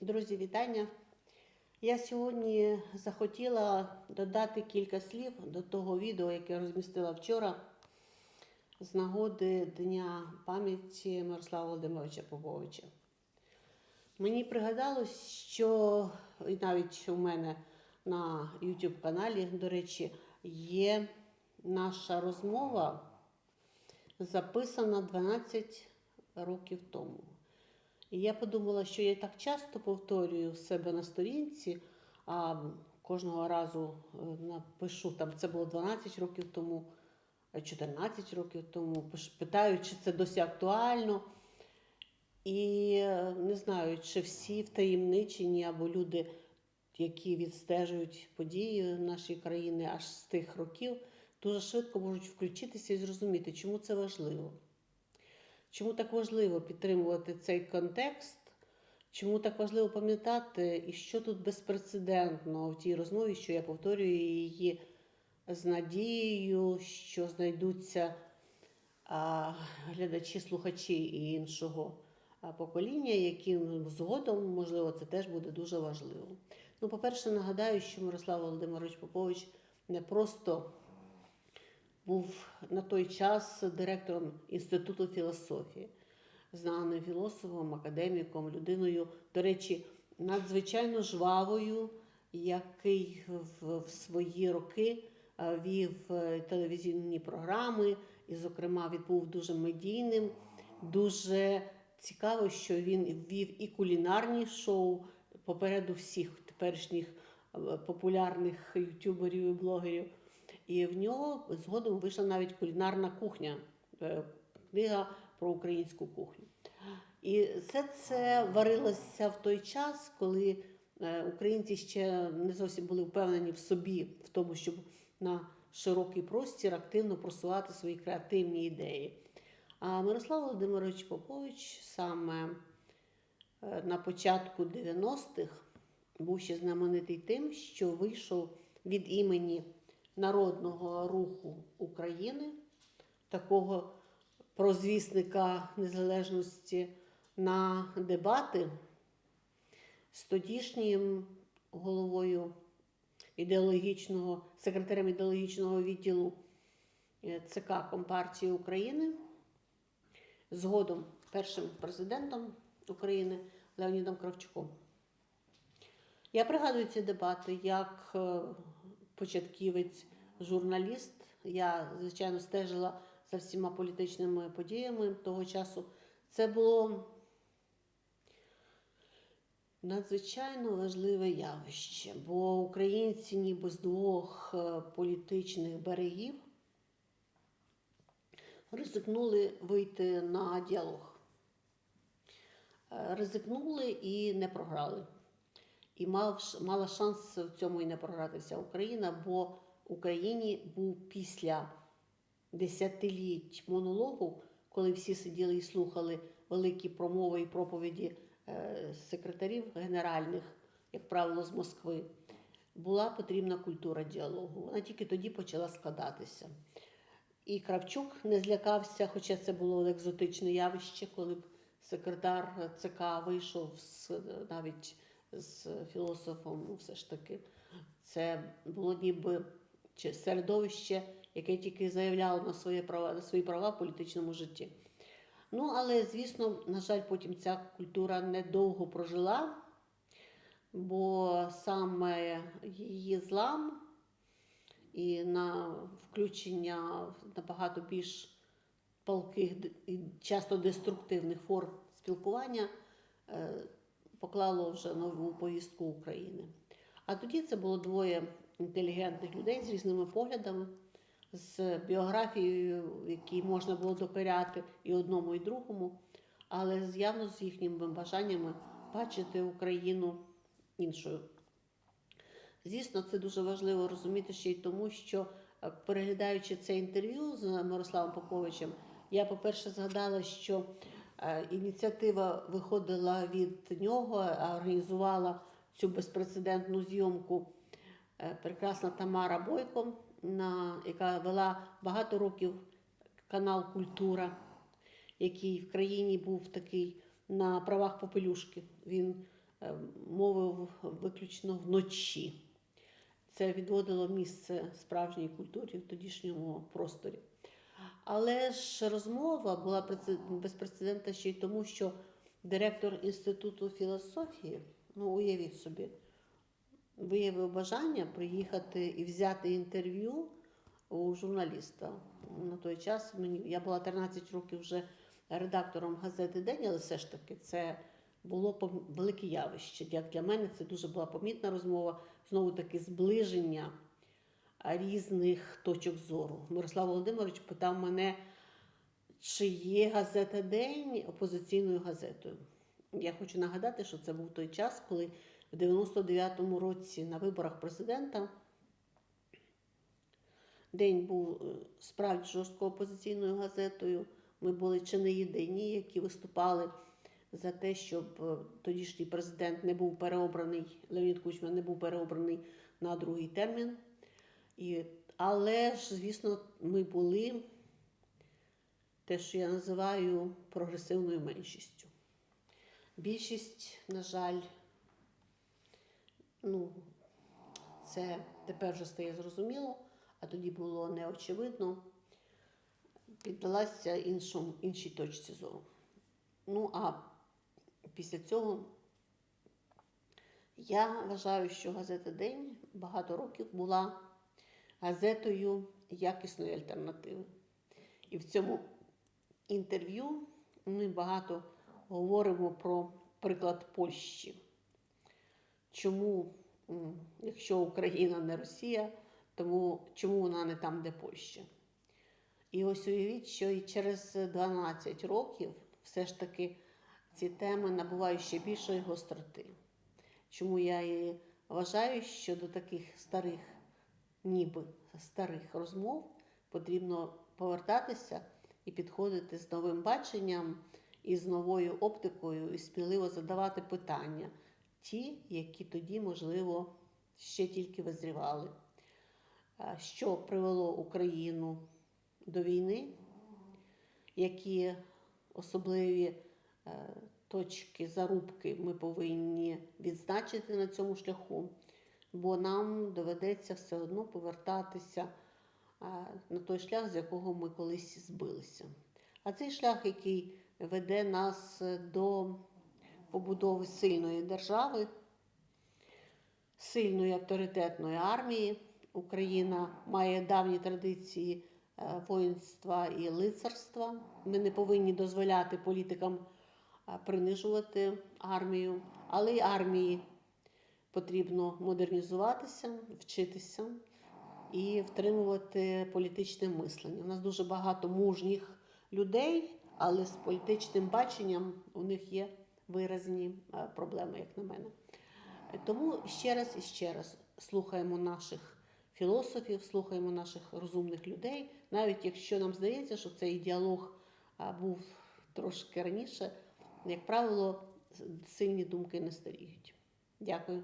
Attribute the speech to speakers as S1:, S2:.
S1: Друзі, вітання! Я сьогодні захотіла додати кілька слів до того відео, яке я розмістила вчора з нагоди Дня пам'яті Мирослава Володимировича Поповича. Мені пригадалось, що і навіть у мене на YouTube каналі, до речі, є наша розмова записана 12 років тому. І я подумала, що я так часто повторюю в себе на сторінці, а кожного разу е, напишу, там це було 12 років тому, е, 14 років тому, питаю, чи це досі актуально. І е, не знаю, чи всі втаємничені або люди, які відстежують події нашої країни аж з тих років, дуже швидко можуть включитися і зрозуміти, чому це важливо. Чому так важливо підтримувати цей контекст? Чому так важливо пам'ятати, і що тут безпрецедентно в тій розмові, що я повторюю її з надією, що знайдуться а, глядачі, слухачі і іншого покоління, яким згодом, можливо, це теж буде дуже важливо. Ну, по-перше, нагадаю, що Мирослав Володимирович Попович не просто був на той час директором Інституту філософії, знаним філософом, академіком, людиною, до речі, надзвичайно жвавою, який в, свої роки е, вів е, телевізійні програми, і, зокрема, він був дуже медійним, дуже цікаво, що він вів і кулінарні шоу попереду всіх теперішніх е, популярних ютуберів і блогерів. І в нього згодом вийшла навіть кулінарна кухня, е, книга про українську кухню. І все це варилося в той час, коли е, українці ще не зовсім були впевнені в собі, в тому, щоб на широкий простір активно просувати свої креативні ідеї. А Мирослав Володимирович Попович саме е, на початку 90-х був ще знаменитий тим, що вийшов від імені Народного руху України, такого прозвісника незалежності на дебати з тодішнім головою ідеологічного, секретарем ідеологічного відділу е, ЦК Компартії України, згодом першим президентом України Леонідом Кравчуком. Я пригадую ці дебати як е, початківець журналіст. Я, звичайно, стежила за всіма політичними подіями того часу. Це було надзвичайно важливе явище, бо українці ніби з двох е, політичних берегів ризикнули вийти на діалог. Е, Ризикнули і не програли. І мав, мала шанс в цьому і не програти вся Україна, бо Україні був після десятиліть монологу, коли всі сиділи і слухали великі промови і проповіді е, секретарів генеральних, як правило, з Москви, була потрібна культура діалогу. Вона тільки тоді почала складатися. І Кравчук не злякався, хоча це було екзотичне явище, коли б секретар ЦК вийшов з, навіть з філософом, ну, все ж таки, це було ніби середовище, яке тільки заявляло на свої права, на свої права в політичному житті. Ну, але, звісно, на жаль, потім ця культура недовго прожила, бо саме її злам і на включення набагато більш палких і часто деструктивних форм спілкування е, поклало вже нову повістку України. А тоді це було двоє інтелігентних людей з різними поглядами, з біографією, якій можна було докоряти і одному, і другому, але явно з їхніми бажаннями бачити Україну іншою. Звісно, це дуже важливо розуміти ще й тому, що е, переглядаючи це інтерв'ю з Мирославом Поповичем, я, по-перше, згадала, що ініціатива виходила від нього, організувала цю безпрецедентну зйомку е, прекрасна Тамара Бойко, яка вела багато років канал Культура, який в країні був такий на правах попелюшки. Він е, мовив виключно вночі. Це відводило місце справжній культурі в тодішньому просторі. Але ж розмова була преце- безпрецедентна ще й тому, що директор Інституту філософії, ну уявіть собі, виявив бажання приїхати і взяти інтерв'ю у журналіста. На той час мені я була 13 років вже редактором газети День, але все ж таки це було велике явище. Як для мене це дуже була помітна розмова, знову таки зближення різних точок зору. Мирослав Володимирович питав мене, чи є газета День опозиційною газетою. Я хочу нагадати, що це був той час, коли в 99-му році на виборах президента День був е, справді жорстко опозиційною газетою. Ми були чи не єдині, які виступали за те, щоб е, тодішній президент не був переобраний, Леонід Кучма не був переобраний на другий термін. І, але ж, звісно, ми були те, що я називаю прогресивною меншістю. Більшість, на жаль, ну, це тепер вже стає зрозуміло, а тоді було неочевидно, піддалася іншому, іншій точці зору. Ну, а після цього я вважаю, що газета День багато років була газетою якісної альтернативи. І в цьому інтерв'ю ми багато говоримо про приклад Польщі. Чому, якщо Україна не Росія, тому чому вона не там, де Польща? І ось уявіть, що і через 12 років все ж таки ці теми набувають ще більшої гостроти. Чому я і вважаю, що до таких старих, ніби старих розмов потрібно повертатися і підходити з новим баченням і з новою оптикою, і сміливо задавати питання, ті, які тоді, можливо, ще тільки визрівали. Що привело Україну до війни, які особливі е, точки зарубки ми повинні відзначити на цьому шляху, бо нам доведеться все одно повертатися на той шлях, з якого ми колись збилися. А цей шлях, який веде нас до побудови сильної держави, сильної авторитетної армії. Україна має давні традиції е, воїнства і лицарства. Ми не повинні дозволяти політикам е, принижувати армію, але й армії потрібно модернізуватися, вчитися і втримувати політичне мислення. У нас дуже багато мужніх людей, але з політичним баченням у них є виразні е, проблеми, як на мене. Тому ще раз і ще раз слухаємо наших філософів, слухаємо наших розумних людей, навіть якщо нам здається, що цей діалог був трошки раніше, як правило, сильні думки не старіють. Дякую.